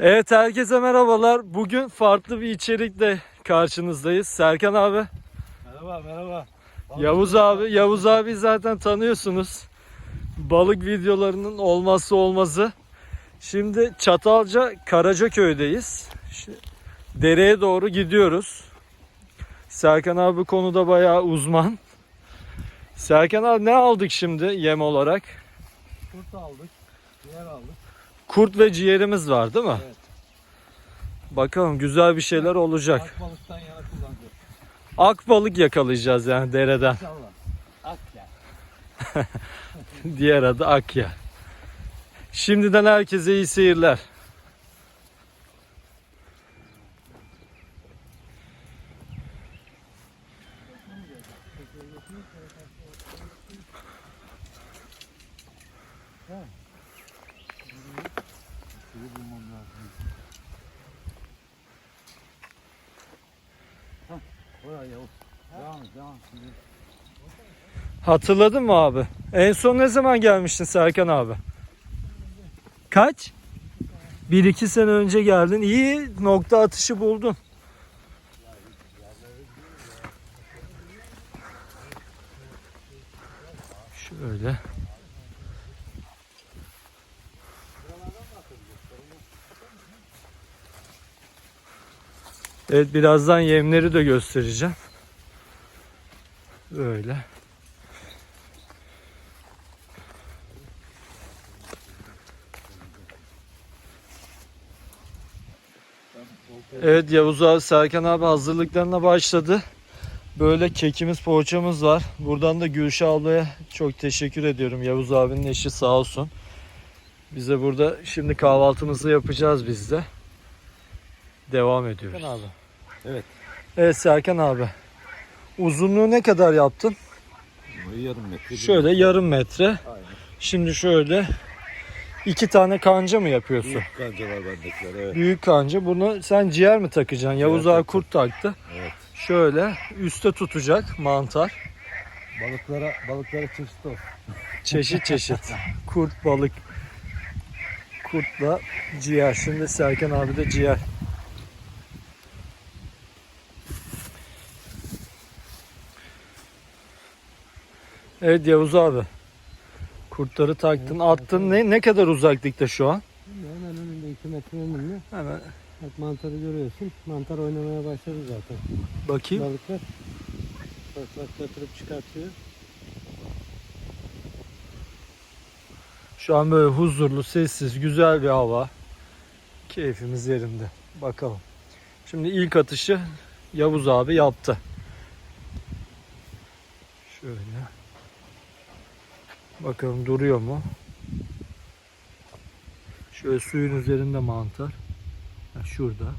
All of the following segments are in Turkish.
Evet herkese merhabalar. Bugün farklı bir içerikle karşınızdayız. Serkan abi, Merhaba merhaba. Yavuz abi, Yavuz abi zaten tanıyorsunuz. Balık videolarının olmazsa olmazı. Şimdi Çatalca Karacaköy'deyiz. Dereye doğru gidiyoruz. Serkan abi bu konuda bayağı uzman. Serkan abi ne aldık şimdi yem olarak? Kurt aldık. Diğer aldık. Kurt ve ciğerimiz var değil mi? Evet. Bakalım güzel bir şeyler olacak. Akbalıktan yana kullanacağız. Ak balık yakalayacağız yani dereden. İnşallah. Ak ya. Diğer adı Akya. Şimdiden herkese iyi seyirler. Suyu bulmam lazım. Hah. Oraya Yavuz. Devam et devam et. Şimdi Hatırladın mı abi? En son ne zaman gelmiştin Serkan abi? Kaç? Bir iki sene önce geldin. İyi nokta atışı buldun. Şöyle. Evet birazdan yemleri de göstereceğim. Böyle. Evet Yavuz abi, Serkan abi hazırlıklarına başladı. Böyle kekimiz, poğaçamız var. Buradan da Gülşah ablaya çok teşekkür ediyorum. Yavuz abinin eşi sağ olsun. Bize burada şimdi kahvaltımızı yapacağız biz de. Devam ediyoruz. Serkan abi. Evet. Evet Serkan abi. Uzunluğu ne kadar yaptın? Yarım metre. Şöyle yarım metre. Aynen. Şimdi şöyle iki tane kanca mı yapıyorsun? Büyük kanca var bendekiler evet. Büyük kanca. Bunu sen ciğer mi takacaksın? Yavuz Ciğer abi takacağım. kurt taktı. Evet. Şöyle üste tutacak mantar. Balıklara, balıklara çeşit olsun. Çeşit çeşit. Kurt, balık. Kurtla ciğer. Şimdi Serkan abi de ciğer. Evet Yavuz abi. Kurtları taktın, attın. Ne ne kadar uzaklıkta şu an? Hemen önünde 2 metre önünde. Hemen Bak mantarı görüyorsun. Mantar oynamaya başladı zaten. bakayım. Balıklar bak bak yatırıp çıkartıyor. Şu an böyle huzurlu, sessiz, güzel bir hava. Keyfimiz yerinde. Bakalım. Şimdi ilk atışı Yavuz abi yaptı. Şöyle. Bakalım duruyor mu? Şöyle suyun üzerinde mantar. Ha, şurada.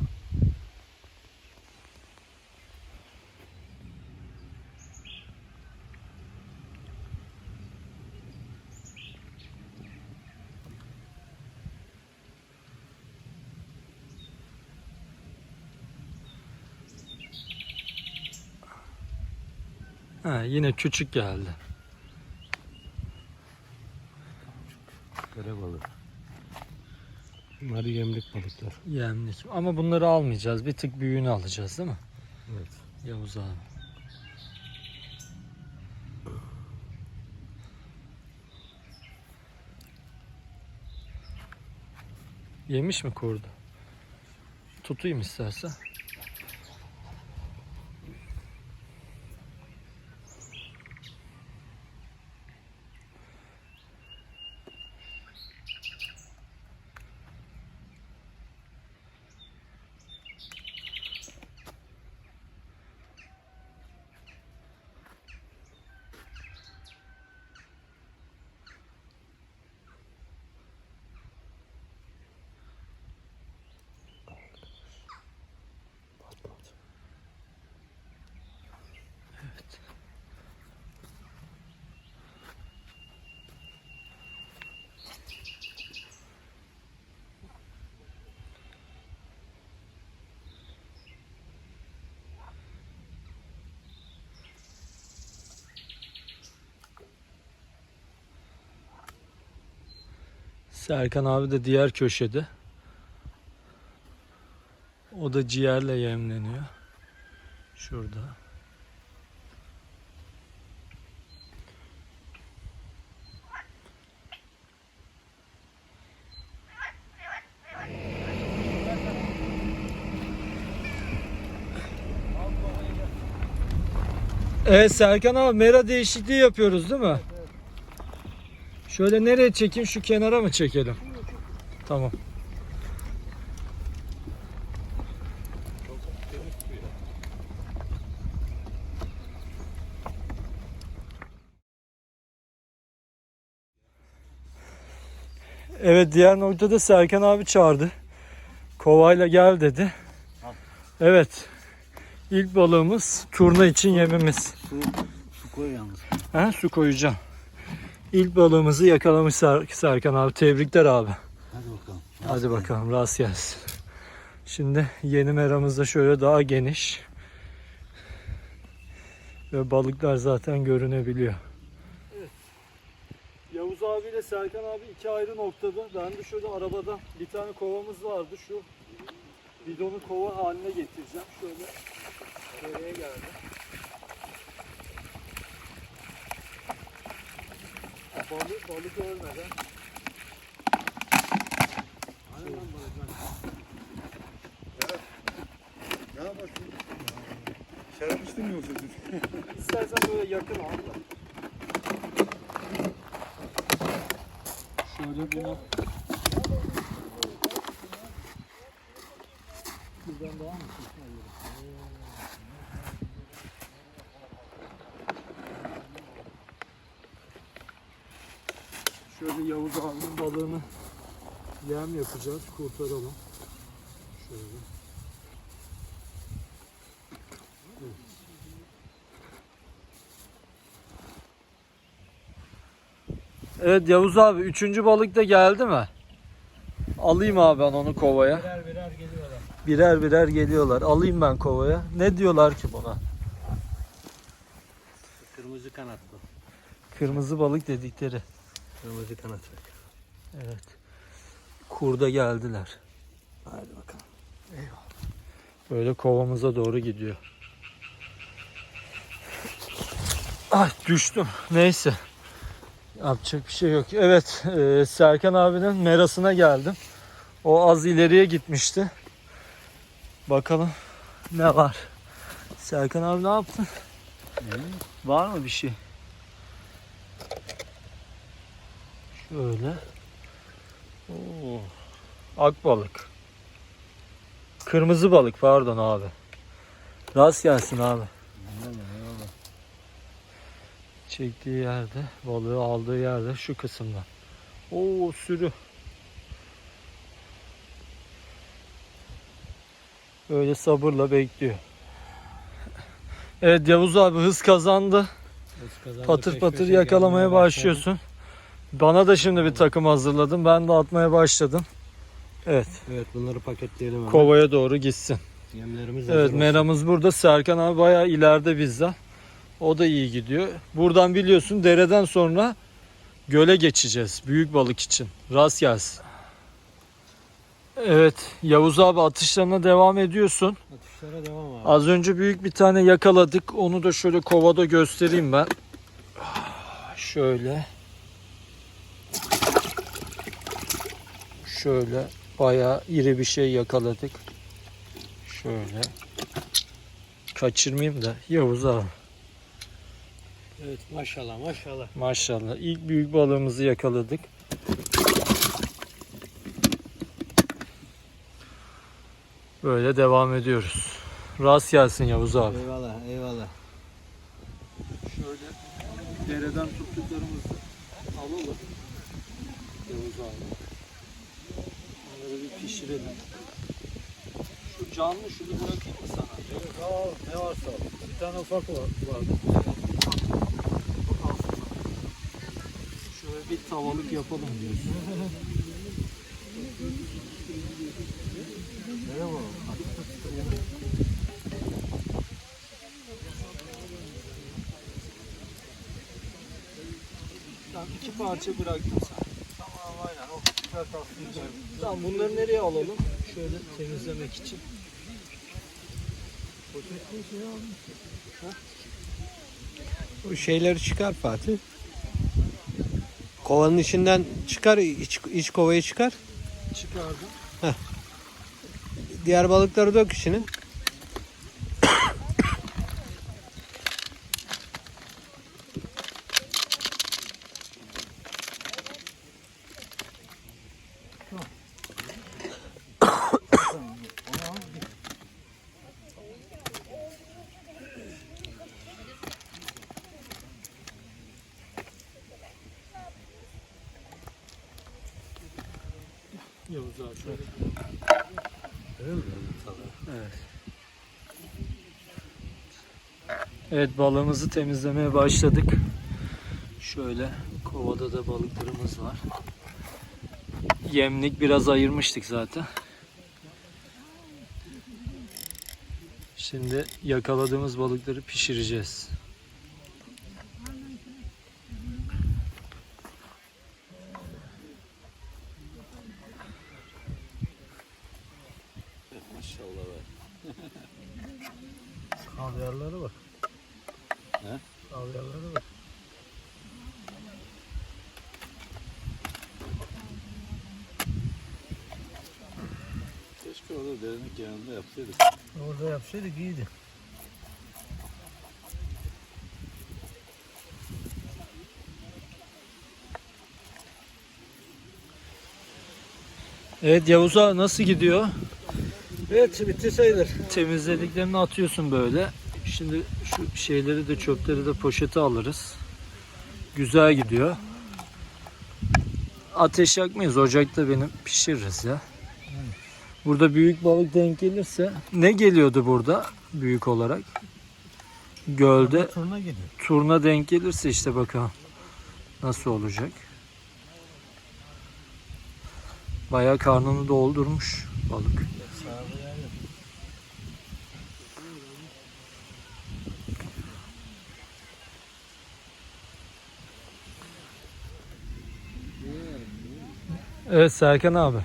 Ha, yine küçük geldi. Kara balık. Bunlar yemlik balıklar. Yemlik. Ama bunları almayacağız. Bir tık büyüğünü alacağız değil mi? Evet. Yavuz abi. Yemiş mi kurdu? Tutayım istersen. Serkan abi de diğer köşede. O da ciğerle yemleniyor. Şurada. Evet Serkan abi mera değişikliği yapıyoruz değil mi? Şöyle nereye çekeyim? Şu kenara mı çekelim? Tamam. Evet diğer noktada Serkan abi çağırdı. Kovayla gel dedi. Evet. İlk balığımız turna için yemimiz. Su, su koy yalnız. Ha, su koyacağım. İlk balığımızı yakalamış Ser- Serkan abi. Tebrikler abi. Hadi bakalım. Hadi bakalım rast gelsin. Şimdi yeni meramız da şöyle daha geniş. Ve balıklar zaten görünebiliyor. Yavuz abiyle Serkan abi iki ayrı noktada. Ben de şöyle arabada bir tane kovamız vardı. Şu bidonu kova haline getireceğim. Şöyle nereye geldi. Balık, balık ölmeden Ne yapasın? Şarap içtin mi yoksa? İstersen böyle yakın al da. Şöyle bunu Buradan daha mı? Şöyle Yavuz abinin balığını yem yapacağız. Kurtaralım. Şöyle. Evet Yavuz abi üçüncü balık da geldi mi? Alayım abi ben onu kovaya. Birer birer geliyorlar. Birer birer geliyorlar. Alayım ben kovaya. Ne diyorlar ki buna? Kırmızı kanat bu. Kırmızı balık dedikleri. Kırmızı kanat. Evet. Kurda geldiler. Hadi bakalım. Böyle kovamıza doğru gidiyor. Ay düştüm. Neyse. Yapacak bir şey yok. Evet e, Serkan abinin merasına geldim. O az ileriye gitmişti. Bakalım ne var. Serkan abi ne yaptın? Var mı bir şey? Şöyle. Oo. Akbalık. Kırmızı balık pardon abi. Rast gelsin abi. Çektiği yerde, balığı aldığı yerde şu kısımda. Oo sürü. Böyle sabırla bekliyor. Evet Yavuz abi hız kazandı. Patır patır yakalamaya başlıyorsun. Bana da şimdi bir takım hazırladım. Ben de atmaya başladım. Evet, Evet bunları paketleyelim hemen. kovaya doğru gitsin. Yemlerimiz Evet hazır olsun. meramız burada. Serkan abi bayağı ileride bizden. O da iyi gidiyor. Buradan biliyorsun dereden sonra göle geçeceğiz. Büyük balık için. Rast gelsin. Evet Yavuz abi atışlarına devam ediyorsun. Atışlara devam abi. Az önce büyük bir tane yakaladık. Onu da şöyle kovada göstereyim ben. Şöyle. Şöyle bayağı iri bir şey yakaladık. Şöyle. Kaçırmayayım da Yavuz abi. Evet maşallah maşallah. Maşallah. İlk büyük balığımızı yakaladık. Böyle devam ediyoruz. Rast gelsin Yavuz abi. Eyvallah eyvallah. Şöyle dereden tuttuklarımızı alalım. Yavuz abi. Pişirelim. Şu canlı şunu bırakayım mı sana? Al ne varsa al. Bir tane ufak var. var. Şöyle bir tavalık yapalım diyorsun. Merhaba. Ben iki parça bıraktım sana. Tamam aynen o güzel tatlı güzel. Tamam bunları nereye alalım? Şöyle temizlemek için. Bu şeyleri çıkar Fatih. Kovanın içinden çıkar, iç, iç kovayı çıkar. Çıkardım. Diğer balıkları dök içine. Yavuz abi şöyle. Evet. Evet balığımızı temizlemeye başladık. Şöyle kovada da balıklarımız var. Yemlik biraz ayırmıştık zaten. Şimdi yakaladığımız balıkları pişireceğiz. Havyarları bak. He? Havyarları bak. Keşke orada derinlik yanında yapsaydık. Orada yapsaydık iyiydi. Evet Yavuz abi nasıl gidiyor? Evet bitti sayılır. Temizlediklerini atıyorsun böyle. Şimdi şu şeyleri de çöpleri de poşete alırız. Güzel gidiyor. Ateş yakmayız. Ocakta benim pişiririz ya. Burada büyük balık denk gelirse ne geliyordu burada büyük olarak? Gölde Turna geliyor. turna denk gelirse işte bakalım nasıl olacak. Bayağı karnını doldurmuş balık. Evet Serkan abi.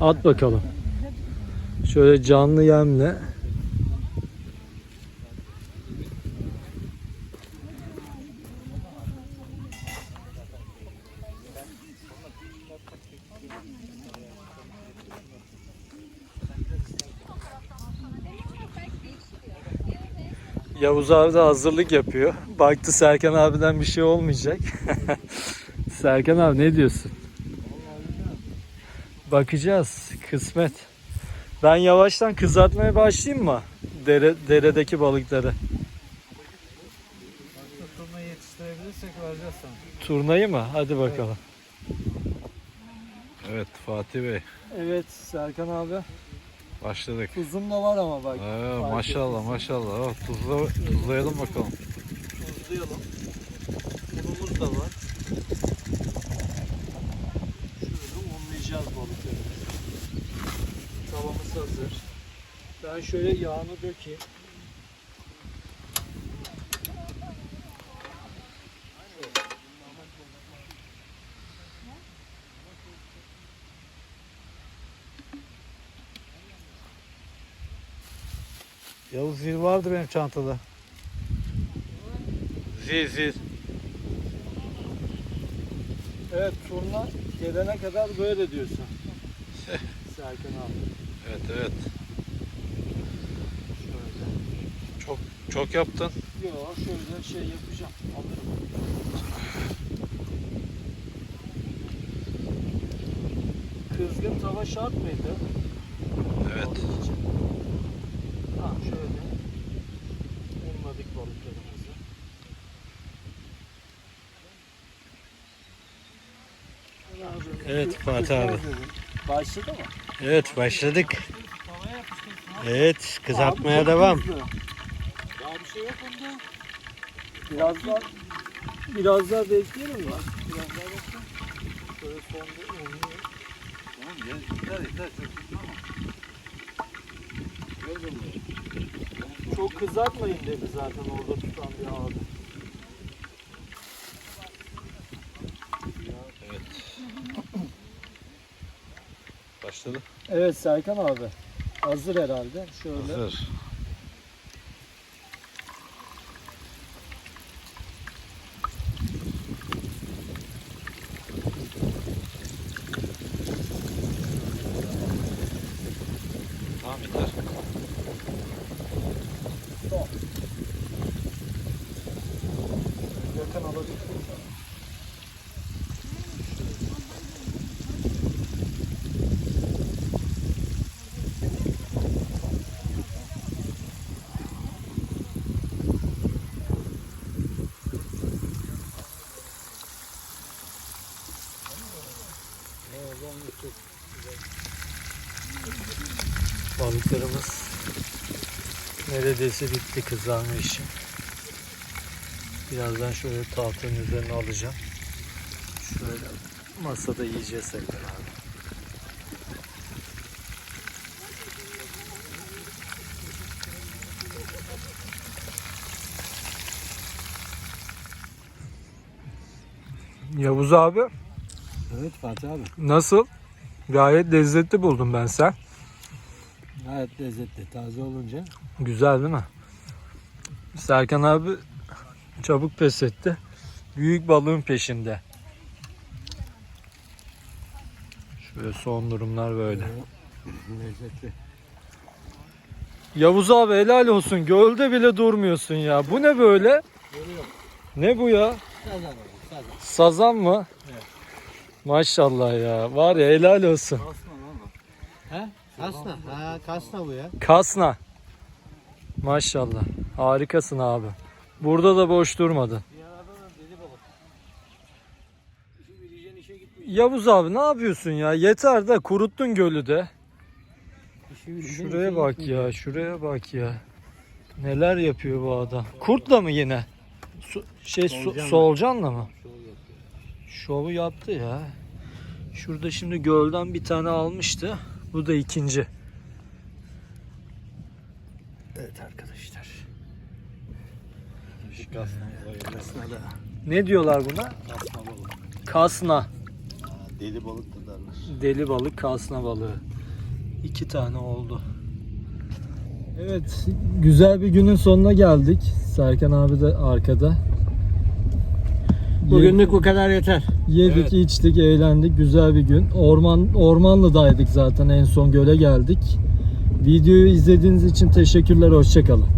At bakalım. Şöyle canlı yemle. Yavuz abi de hazırlık yapıyor. Baktı Serkan abiden bir şey olmayacak. Serkan abi ne diyorsun? Bakacağız. Kısmet. Ben yavaştan kızartmaya başlayayım mı? Dere, deredeki balıkları. Turna yetiştirebilirsek vereceğiz sana. Turnayı mı? Hadi bakalım. Evet Fatih Bey Evet Serkan abi. başladık. Tuzum da var ama bak. Ee, maşallah maşallah. Oh, tuzla, tuzlayalım bakalım. Tuzlayalım. Unumuz da var. Şöyle unlayacağız balıklarımızı. Tavamız hazır. Ben şöyle yağını dökeyim. Yavuz zil vardı benim çantada. Zil zil. Evet turna gelene kadar böyle diyorsun. Serkan abi. Evet evet. Şöyle. Çok çok yaptın. Yok şöyle şey yapacağım. Alırım. Kızgın tava şart mıydı? Evet. Tamam şöyle. Unladık balıklarımızı. Evet, Fatih abi. Başladı mı? Evet başladık. Evet kızartmaya devam. hızlı. Daha bir şey yok onda. Biraz daha biraz daha bekleyelim mi? Biraz daha bekle. Şöyle sonda oluyor. Tamam gel yeter yeter. Çok kızartmayın dedi zaten orada tutan bir abi. Evet. Başladı. Evet Serkan abi. Hazır herhalde. Şöyle Hazır. Balıklarımız neredeyse bitti kızarma işi. Birazdan şöyle tahtanın üzerine alacağım. Şöyle masada yiyeceğiz hep beraber. Yavuz abi Evet Fatih abi. nasıl? Gayet lezzetli buldum ben sen. Gayet lezzetli. Taze olunca. Güzel değil mi? Serkan abi çabuk pes etti. Büyük balığın peşinde. Şöyle son durumlar böyle. Lezzetli. Yavuz abi helal olsun. Gölde bile durmuyorsun ya. Bu ne böyle? Ne bu ya? Sazan abi. Sazan. Sazan mı? Maşallah ya. Var ya helal olsun. He? Kasna. Ha kasna bu ya. Kasna. Maşallah. Harikasın abi. Burada da boş durmadın. Yavuz abi ne yapıyorsun ya? Yeter de kuruttun gölü de. Şuraya bak ya, şuraya bak ya. Neler yapıyor bu adam? Kurtla mı yine? Su- şey su- Solucanla. solucanla mı? Şovu yaptı ya. Şurada şimdi gölden bir tane almıştı. Bu da ikinci. Evet arkadaşlar. Ne diyorlar buna? Kasna. Deli balık da derler. Deli balık, kasna balığı. İki tane oldu. Evet, güzel bir günün sonuna geldik. Serkan abi de arkada. Bugünlük bu kadar yeter. Yedik, Evet. içtik, eğlendik. Güzel bir gün. Orman Ormanlı'daydık zaten en son göle geldik. Videoyu izlediğiniz için teşekkürler. Hoşçakalın.